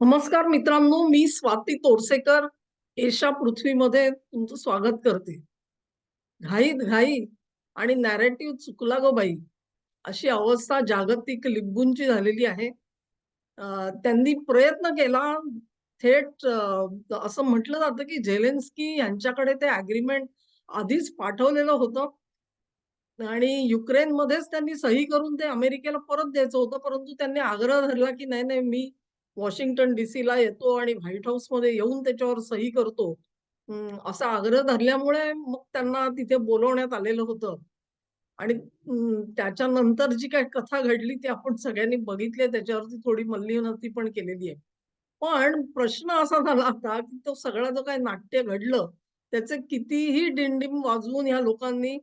नमस्कार मित्रांनो मी स्वाती तोरसेकर एशा पृथ्वीमध्ये तुमचं स्वागत करते. घाईत घाई आणि नॅरेटिव्ह चुकला गो बाई अशी अवस्था जागतिक लिंबूंची झालेली आहे. त्यांनी प्रयत्न केला थेट असं म्हटलं जातं की झेलेन्स्की यांच्याकडे ते अग्रीमेंट आधीच पाठवलेलं होतं. आणि युक्रेनमध्येच त्यांनी सही करून ते अमेरिकेला परत द्यायचं होतं परंतु त्यांनी आग्रह धरला की नाही नाही मी वॉशिंग्टन डीसीला येतो आणि व्हाईट हाऊसमध्ये येऊन त्याच्यावर सही करतो. असा आग्रह धरल्यामुळे मग त्यांना तिथे बोलवण्यात आलेलं होतं. आणि त्याच्यानंतर जी काही कथा घडली ती आपण सगळ्यांनी बघितली त्याच्यावरती थोडी मल्लीनती पण केलेली आहे. पण प्रश्न असा झाला होता की तो सगळं जो काही नाट्य घडलं त्याचे कितीही डिंडिम वाजवून ह्या लोकांनी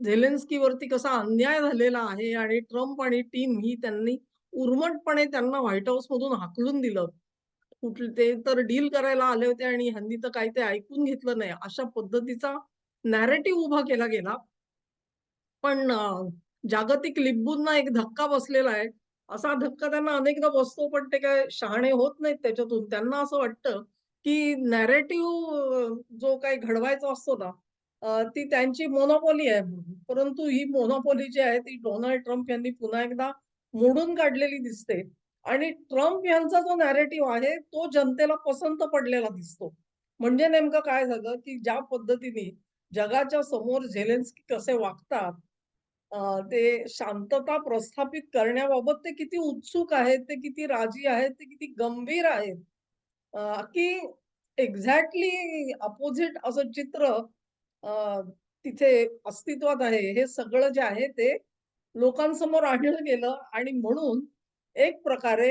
झेलेन्स्कीवरती कसा अन्याय झालेला आहे आणि ट्रम्प आणि टीम ही त्यांनी उर्मटपणे त्यांना व्हाईट हाऊस मधून हाकलून दिलं. कुठले ते तर डील करायला आले होते आणि ह्यांनी तर काही ते ऐकून घेतलं नाही. अशा पद्धतीचा नॅरेटिव्ह उभा केला गेला. पण जागतिक लिंबूंना एक धक्का बसलेला आहे. असा धक्का त्यांना अनेकदा बसतो पण ते काय शहाणे होत नाहीत त्याच्यातून. त्यांना असं वाटतं की नॅरेटिव्ह जो काही घडवायचा असतो ना ती त्यांची मोनोपॉली आहे परंतु ही मोनोपॉली जी आहे ती डोनाल्ड ट्रम्प यांनी पुन्हा एकदा मोडून काढलेली दिसते आणि ट्रम्प यांचा जो नॅरेटिव्ह आहे तो जनतेला पसंत पडलेला दिसतो म्हणजे नेमकं काय झालं की ज्या पद्धतीने जगाच्या समोर झेलेन्स्की कसे वागतात ते शांतता प्रस्थापित करण्याबाबत ते किती उत्सुक आहेत, ते किती राजी आहेत, ते किती गंभीर आहेत. की एक्झॅक्टली अपोजिट असं चित्र तिथे अस्तित्वात आहे. हे सगळं जे आहे ते लोकांसमोर आणलं गेलं आणि म्हणून एक प्रकारे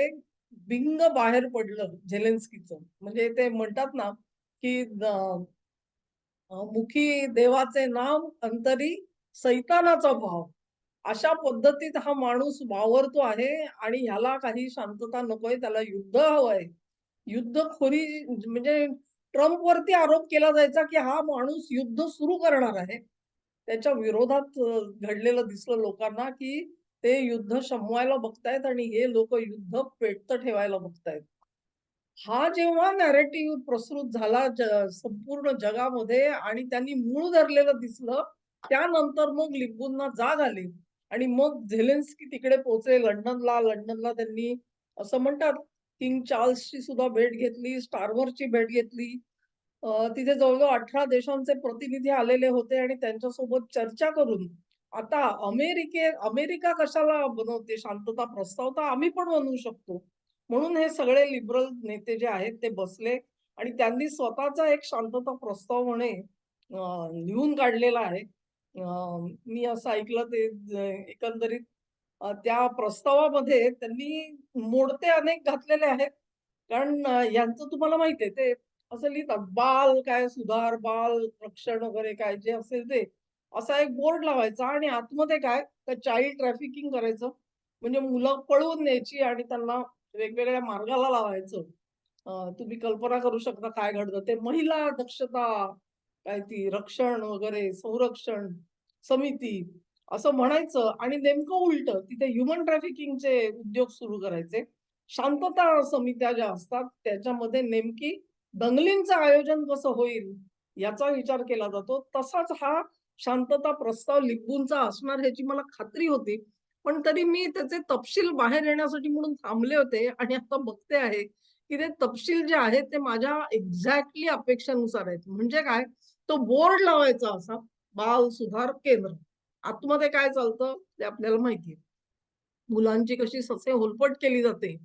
बिंग बाहेर पडलं झेलेन्स्कीचं. म्हणजे ते म्हणतात ना, की मुखी देवाचे नाम, अंतरी सैतानाचा भाव. अशा पद्धतीत हा माणूस वावरतो आहे आणि ह्याला काही शांतता नकोय, त्याला युद्ध हवंय. युद्धखोरी म्हणजे ट्रम्प वरती आरोप केला जायचा, की हा माणूस युद्ध सुरू करणार आहे. त्याच्या विरोधात घडलेलं दिसलं लोकांना, की ते युद्ध शमवायला बघतायत आणि हे लोक युद्ध पेटतं ठेवायला बघतायत. हा जेव्हा नॅरेटिव्ह प्रसृत झाला संपूर्ण जगामध्ये आणि त्यांनी मूळ धरलेलं दिसलं, त्यानंतर मग लिंबूंना जाग आली आणि मग झेलेन्स्की तिकडे पोहोचले लंडनला. लंडनला त्यांनी असं म्हणतात किंग चार्ल्सची सुद्धा भेट घेतली, स्टारवरची भेट घेतली. तिथे जवळजवळ अठरा देशांचे प्रतिनिधी आलेले होते आणि त्यांच्यासोबत चर्चा करून आता अमेरिके अमेरिका कशाला बनवते शांतता प्रस्ताव, तर आम्ही पण बनवू शकतो. म्हणून हे सगळे लिबरल नेते जे आहेत ते बसले आणि त्यांनी स्वतःचा एक शांतता प्रस्ताव म्हणे लिहून काढलेला आहे. मी असं ऐकलं ते एकंदरीत त्या प्रस्तावामध्ये त्यांनी मोडते अनेक घातलेले आहेत. कारण यांचं तुम्हाला माहिती आहे ते असं लिहितात बाल काय सुधार, बाल रक्षण वगैरे काय जे असेल ते. असा एक बोर्ड लावायचा आणि आतमध्ये काय तर चाइल्ड ट्रॅफिकिंग करायचं. म्हणजे मुलं पळवून न्यायची आणि त्यांना वेगवेगळ्या मार्गाला लावायचं. तुम्ही कल्पना करू शकता काय घडतं ते महिला दक्षता, काय ती रक्षण वगैरे संरक्षण समिती असं म्हणायचं आणि नेमकं उलटं तिथे ह्युमन ट्रॅफिकिंगचे उद्योग सुरू करायचे. शांतता समित्या ज्या असतात त्याच्यामध्ये नेमकी दंगलींचं आयोजन कसं होईल याचा विचार केला जातो. तसाच हा शांतता प्रस्ताव लिंबूंचा असणार ह्याची मला खात्री होती. पण तरी मी त्याचे तपशील बाहेर येण्यासाठी म्हणून थांबले होते आणि आता बघते आहे, की ते तपशील जे आहेत ते माझ्या एक्झॅक्टली अपेक्षेनुसार आहेत. म्हणजे काय, तो बोर्ड लावायचा असा, बाल सुधार केंद्र. आतमध्ये काय चालतं ते आपल्याला माहिती मुलांची कशी ससे होलपट केली जाते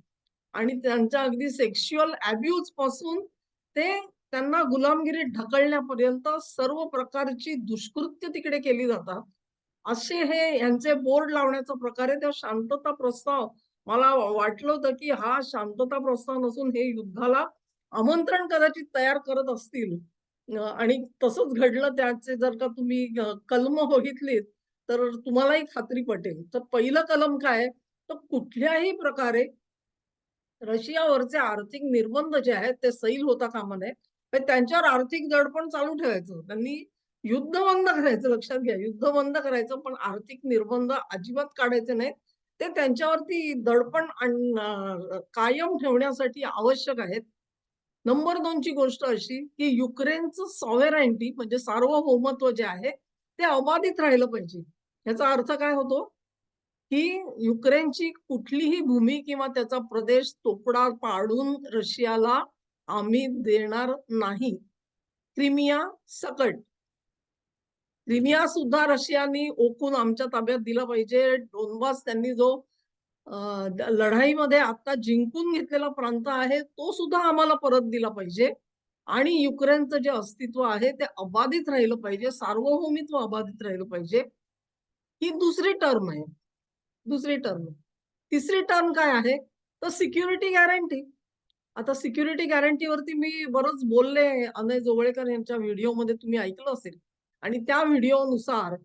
आणि त्यांच्या अगदी सेक्शुअल अब्यूजपासून ते त्यांना गुलामगिरीत ढकलण्यापर्यंत सर्व प्रकारची दुष्कृत्य तिकडे केली जातात. असे हे यांचे बोर्ड लावण्याचा प्रकार आहे. त्या शांतता प्रस्ताव मला वाटलं होतं, की हा शांतता प्रस्ताव नसून हे युद्धाला आमंत्रण कदाचित तयार करत असतील. आणि तसंच घडलं त्याचे जर का तुम्ही कलम बघितलीत, तर तुम्हालाही खात्री पटेल. तर पहिलं कलम काय तर कुठल्याही प्रकारे रशियावरचे आर्थिक निर्बंध जे आहेत ते सैल होता कामा नये. त्यांच्यावर आर्थिक दडपण चालू ठेवायचं. त्यांनी युद्ध बंद करायचं लक्षात घ्या. युद्ध बंद करायचं पण आर्थिक निर्बंध अजिबात काढायचे नाहीत. ते त्यांच्यावरती दडपण कायम ठेवण्यासाठी आवश्यक आहेत. नंबर दोनची गोष्ट अशी, की युक्रेनचं सॉव्हरेनिटी म्हणजे सार्वभौमत्व जे आहे, ते अबाधित राहिलं पाहिजे. याचा अर्थ काय होतो? की युक्रेनची कुठलीही भूमी किंवा त्याचा प्रदेश तोकडा पाडून रशियाला आम्ही देणार नाही. क्रिमिया सकट. क्रिमिया सुद्धा रशियानी ओकून आमच्या ताब्यात दिला पाहिजे. डोनबास त्यांनी जो लढाईमध्ये आता जिंकून घेतलेला प्रांत आहे, तो सुद्धा आम्हाला परत दिला पाहिजे. आणि युक्रेनचं जे अस्तित्व आहे, ते अबाधित राहिलं पाहिजे. सार्वभौमित्व अबाधित राहिलं पाहिजे. ही दुसरी टर्म आहे. दुसरी टर्म. तिसरी टर्म काय आहे? तर सिक्युरिटी गॅरंटी. आता सिक्युरिटी गॅरंटीवरती मी बरंच बोलले अनय जोगळेकर यांच्या व्हिडिओमध्ये तुम्ही ऐकलं असेल. आणि त्या व्हिडिओनुसार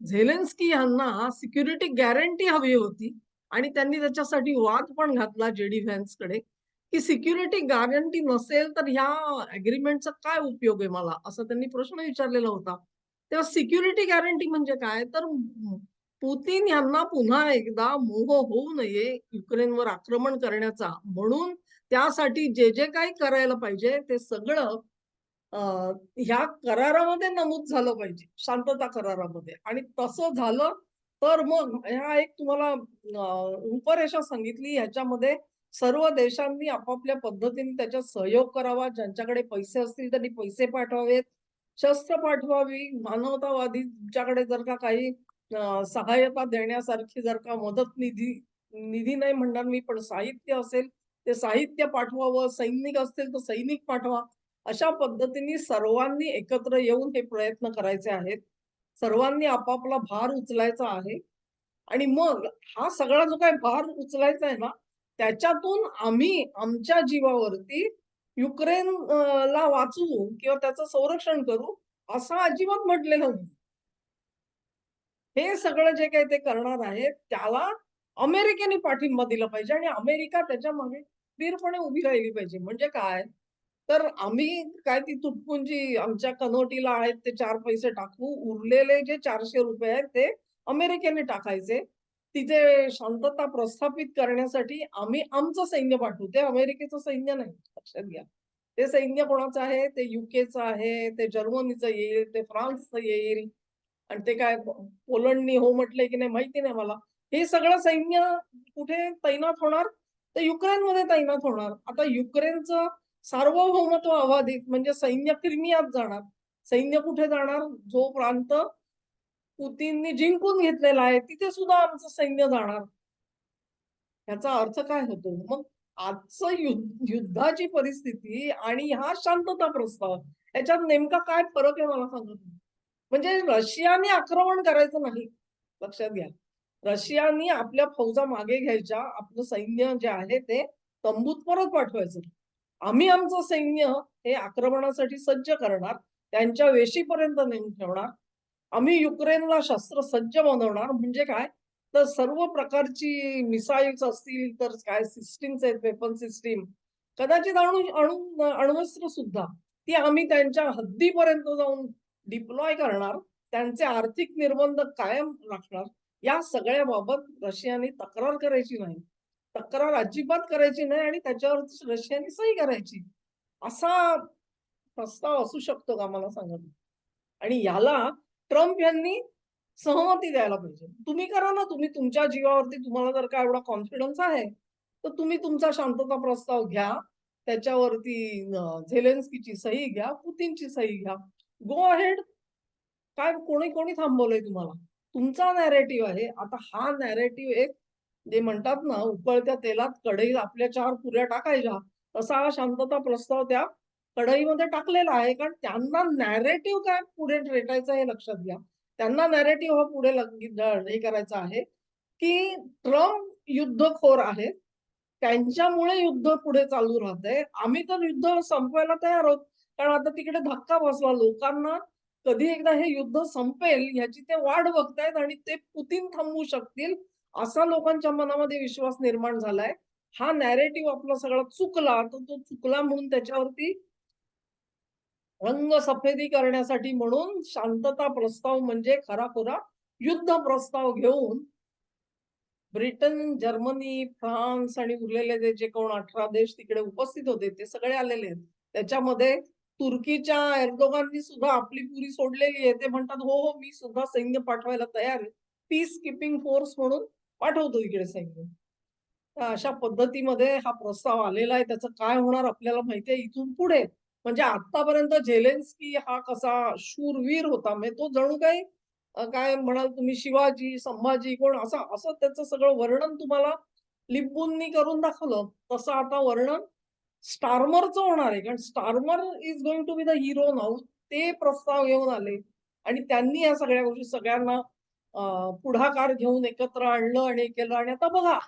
झेलेन्स्की यांना सिक्युरिटी गॅरंटी हवी होती आणि त्यांनी त्याच्यासाठी वाद पण घातला जे.डी. व्हॅन्सकडे, की सिक्युरिटी गॅरंटी नसेल तर ह्या अग्रीमेंटचा काय उपयोग आहे मला? असा त्यांनी प्रश्न विचारलेला होता. तेव्हा सिक्युरिटी गॅरंटी म्हणजे काय? तर पुतीन पुतिन यांना पुन्हा एकदा मोह होऊ नये युक्रेनवर आक्रमण करण्याचा, म्हणून त्यासाठी जे, जे काही करायला पाहिजे ते सगळं ह्या करारामध्ये नमूद झालं पाहिजे, शांतता करारामध्ये. आणि तसं झालं तर मग ह्या एक तुम्हाला रूपरेषा सांगितली. ह्याच्यामध्ये सर्व देशांनी आपापल्या पद्धतीने त्याच्यात सहयोग करावा. ज्यांच्याकडे पैसे असतील त्यांनी पैसे पाठवावेत, शस्त्र पाठवावी, मानवतावादीच्याकडे जर का काही सहाय्यता देण्यासारखी जर का मदत निधी निधी नाही म्हणणार मी, पण साहित्य असेल, ते साहित्य पाठवावं, सैनिक असतील तर सैनिक पाठवा. अशा पद्धतीने सर्वांनी एकत्र येऊन हे प्रयत्न करायचे आहेत. सर्वांनी आपापला भार उचलायचा आहे आणि मग हा सगळा जो काही भार उचलायचा आहे ना, त्याच्यातून आम्ही आमच्या जीवावरती युक्रेन ला वाचवू किंवा त्याचं संरक्षण करू, असं अजिबात म्हटलेलं नाही. हे सगळं जे काही ते करणार आहे त्याला अमेरिकेने पाठिंबा दिला पाहिजे आणि अमेरिका त्याच्यामागे स्थिरपणे उभी राहिली पाहिजे. म्हणजे काय? तर आम्ही काय ती तुटपुंजी आमच्या कनोटीला आहेत ते चार पैसे टाकू. उरलेले जे ₹400 आहेत ते अमेरिकेने टाकायचे. तिथे शांतता प्रस्थापित करण्यासाठी आम्ही आमचं सैन्य पाठवू. ते अमेरिकेचं सैन्य नाही, लक्षात घ्या. ते सैन्य कोणाचं आहे? ते युकेचं आहे, ते जर्मनीचं येईल, ते फ्रान्सचं येईल आणि ते काय पोलंडनी हो म्हटलंय की नाही माहिती नाही मला. हे सगळं सैन्य कुठे तैनात होणार? तर युक्रेनमध्ये तैनात होणार. आता युक्रेनचं सार्वभौमत्व अबाधित म्हणजे सैन्य क्रिमियात जाणार. सैन्य कुठे जाणार? जो प्रांत पुतीननी जिंकून घेतलेला आहे, तिथे सुद्धा आमचं सैन्य जाणार. ह्याचा अर्थ काय होतो? मग आजचं युद्ध युद्धाची परिस्थिती आणि हा शांतता प्रस्ताव याच्यात नेमका काय फरक आहे मला सांगत म्हणजे रशियाने आक्रमण करायचं नाही, लक्षात घ्या. रशियानी आपल्या फौजा मागे घ्यायच्या, आपलं सैन्य जे आहे ते तंबूत परत पाठवायचं. आम्ही आमचं सैन्य हे आक्रमणासाठी सज्ज करणार, त्यांच्या वेशीपर्यंत नेऊन ठेवणार. आम्ही युक्रेनला शस्त्र सज्ज बनवणार म्हणजे काय? तर सर्व प्रकारची मिसाईल्स असतील, तर काय सिस्टीम्स आहेत, वेपन सिस्टीम कदाचित अणु अणु अण्वस्त्र सुद्धा, ती आम्ही त्यांच्या हद्दीपर्यंत जाऊन डिप्लॉय करणार. त्यांचे आर्थिक निर्बंध कायम राखणार. या सगळ्याबाबत रशियाने तक्रार करायची नाही. तक्रार अजिबात करायची नाही आणि त्याच्यावर रशियाने सही करायची. असा प्रस्ताव असू शकतो का मला सांगा आणि याला ट्रम्प यांनी सहमती द्यायला पाहिजे. तुम्ही करा ना, तुम्ही तुमच्या जीवावरती तुम्हाला जर का एवढा कॉन्फिडन्स आहे, तर तुम्ही तुमचा शांतता प्रस्ताव घ्या. त्याच्यावरती झेलेन्स्कीची सही घ्या, पुतीनची सही घ्या. Go ahead. काय कोणी कोणी थांबवलंय तुम्हाला? तुमचा नॅरेटिव्ह आहे. आता हा नॅरेटिव्ह एक जे म्हणतात ना, उकळत्या तेलात कढईत आपल्या चार पुऱ्या टाकायच्या, तसा हा शांतता प्रस्ताव त्या कढईमध्ये टाकलेला आहे. कारण त्यांना नॅरेटिव्ह काय पुढे रेटायचं हे लक्षात घ्या. त्यांना नॅरेटिव्ह हा पुढे हे करायचा आहे, की ट्रम्प युद्धखोर आहेत. त्यांच्यामुळे युद्ध पुढे चालू राहतंय. आम्ही तर युद्ध संपवायला तयार आहोत. कारण आता तिकडे धक्का बसला. लोकांना कधी एकदा हे युद्ध संपेल ह्याची ते वाट बघतायत आणि ते पुतीन थांबवू शकतील, असा लोकांच्या मनामध्ये विश्वास निर्माण झालाय. हा नॅरेटिव्ह आपला सगळा चुकला, तर तो चुकला म्हणून त्याच्यावरती रंग सफेदी करण्यासाठी म्हणून शांतता प्रस्ताव म्हणजे खराखुरा युद्ध प्रस्ताव घेऊन ब्रिटन, जर्मनी, फ्रान्स आणि उरलेले जे कोण 18 देश तिकडे उपस्थित होते ते सगळे आलेले आहेत. त्याच्यामध्ये तुर्कीच्या एर्दोगाननी सुद्धा आपली पुरी सोडलेली आहे. ते म्हणतात, "हो, हो, मी सुद्धा सैन्य पाठवायला तयार आहे. पीस किपिंग फोर्स म्हणून पाठवतो इकडे सैन्य." अशा पद्धतीमध्ये हा प्रस्ताव आलेला आहे. त्याचं काय होणार आपल्याला माहिती आहे इथून पुढे. म्हणजे आतापर्यंत झेलेन्स्की हा कसा शूरवीर होता. म्हणजे तो जणू काही काय म्हणाल तुम्ही शिवाजी, संभाजी कोण असं असं त्याचं सगळं वर्णन तुम्हाला लिंबूंनी करून दाखवलं. तसं आता वर्णन स्टार्मरचं होणार आहे. कारण Starmer is going to be the hero now. ते प्रस्ताव घेऊन आले आणि त्यांनी या सगळ्या गोष्टी सगळ्यांना पुढाकार घेऊन एकत्र आणलं आणि केलं आणि आता बघा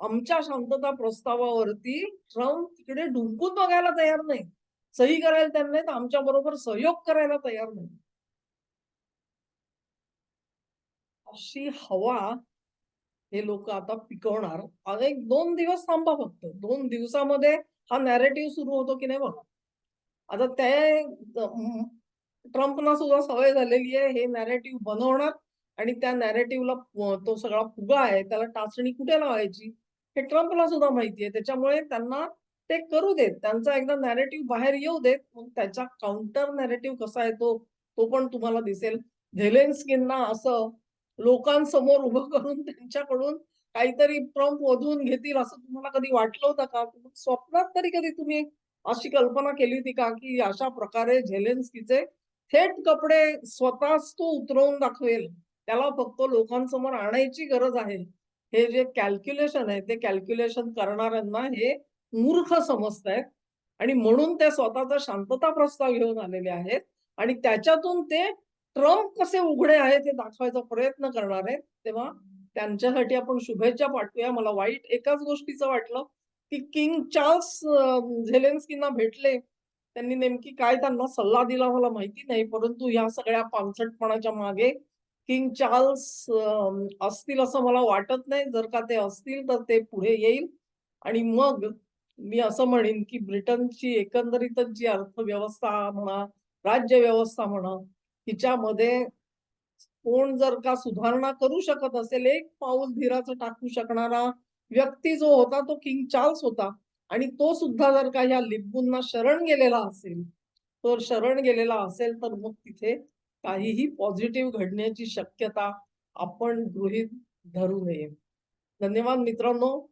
आमच्या शांतता प्रस्तावावरती ट्रम्प तिकडे डुंकून बघायला तयार नाही. सही करायला तयार आमच्या बरोबर सहयोग करायला तयार नाही. अशी हवा हे लोक आता पिकवणार. एक दोन दिवस थांबा फक्त. दोन दिवसामध्ये हा नॅरेटिव्ह सुरू होतो की नाही बघा. आता ते ट्रम्पना सुद्धा सवय झालेली आहे हे नॅरेटिव्ह बनवणार आणि त्या नॅरेटिव्हला तो सगळा फुगा आहे त्याला टाचणी कुठे लावायची हे ट्रम्पला सुद्धा माहिती आहे. त्याच्यामुळे त्यांना ते करू देत. त्यांचा एकदा नॅरेटिव्ह बाहेर येऊ देत. मग त्याचा काउंटर नॅरेटिव्ह कसा येतो तो पण तुम्हाला दिसेल. झेलेन्स्कींना असं लोकांसमोर उभं करून त्यांच्याकडून काहीतरी ट्रम्प वधून घेतील असं तुम्हाला कधी वाटलं होतं का? स्वप्नात तरी कधी तुम्ही अशी कल्पना केली होती का, की अशा प्रकारे झेलेन्स्कीचे थेट कपडे स्वतःच तो उतरवून दाखवेल. त्याला फक्त लोकांसमोर आणायची गरज आहे. हे जे कॅल्क्युलेशन आहे ते कॅल्क्युलेशन करणाऱ्यांना हे मूर्ख समजतायत आणि म्हणून ते स्वतःचा शांतता प्रस्ताव घेऊन आलेले आहेत आणि त्याच्यातून ते ट्रम्प कसे उघडे आहेत हे दाखवायचा प्रयत्न करणार आहेत. तेव्हा त्यांच्यासाठी आपण शुभेच्छा पाठवूया. मला वाईट एकाच गोष्टीचं वाटलं, की किंग चार्ल्स झेलेन्स्कींना भेटले. त्यांनी नेमकी काय त्यांना सल्ला दिला मला माहिती नाही. परंतु ह्या सगळ्या पानसटपणाच्या मागे किंग चार्ल्स असतील असं मला वाटत नाही. जर का ते असतील तर ते पुढे येईल आणि मग मी असं म्हणेन, की ब्रिटनची एकंदरीतच जी अर्थव्यवस्था म्हणा, राज्यव्यवस्था म्हणा, तिच्यामध्ये कोण जर का सुधारणा करू शकत असेल, एक पाऊल धीराचं टाकू शकणारा व्यक्ती जो होता तो किंग चार्ल्स होता आणि तो सुद्धा जर का ह्या लिंबूंना शरण गेलेला असेल, तर शरण गेलेला असेल तर मग तिथे काहीही पॉझिटिव्ह घडण्याची शक्यता आपण गृहीत धरू नये. धन्यवाद मित्रांनो.